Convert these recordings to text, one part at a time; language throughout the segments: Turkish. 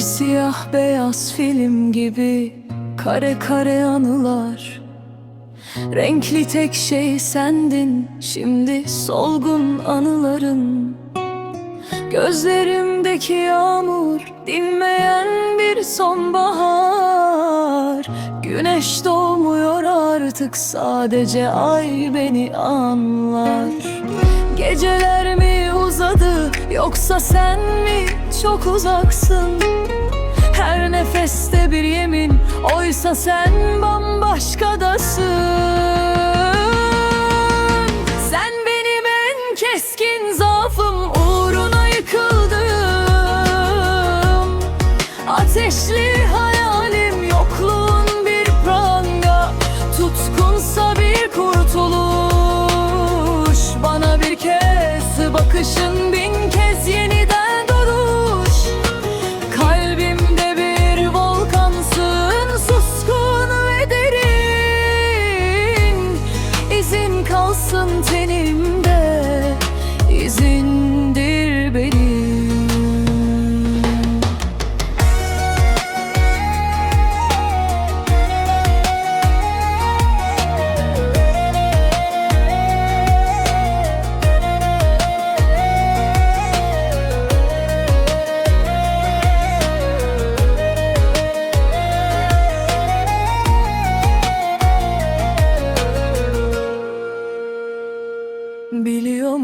bitmez film gibi Kare kare anılar. Renkli tek şey sendin Şimdi solgun anıların. Gözlerimdeki yağmur Dinmeyen bir sonbahar. Güneş doğmuyor artık Sadece ay beni anlar. Geceler mi uzadı Yoksa sen mi çok uzaksın? Her nefeste bir yemin Oysa sen bambaşkadasın bakışın Bin kez yeniden doğuş. Kalbimde bir volkansın suskun ve derin. İzin kalsın tenimde izindir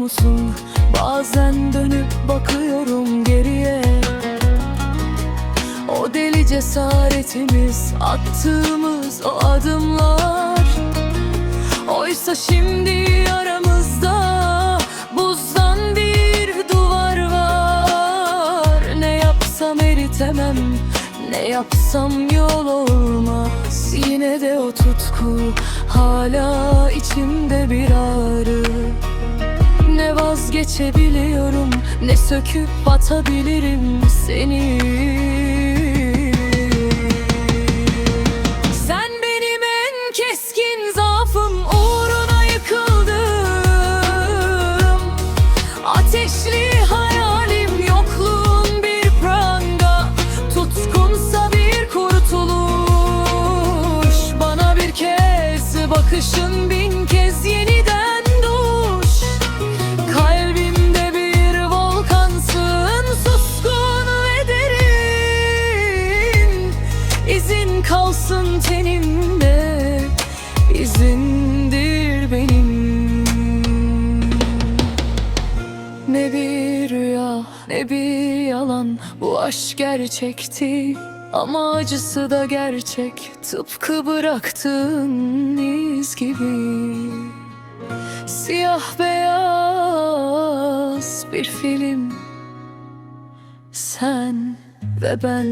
musun? Bazen dönüp bakıyorum geriye. O deli cesaretimiz attığımız o adımlar. Oysa şimdi aramızda buzdan bir duvar var. Ne yapsam eritemem ne yapsam yol olmaz. Yine de o tutku hala içimde bir ağrı ne vazgeçebiliyorum Ne söküp atabilirim seni. Sen benim en keskin zaafım Uğruna yıkıldım. Ateşli hayalim Yokluğun bir pranga Tutkunsa bir kurtuluş. Bana bir kez bakışın Bin kez yeniden Kalsın tenimde izindir benim. Ne bir rüya ne bir yalan bu aşk gerçekti. Ama acısı da gerçek tıpkı bıraktığın iz gibi. Siyah beyaz bir film Sen ve ben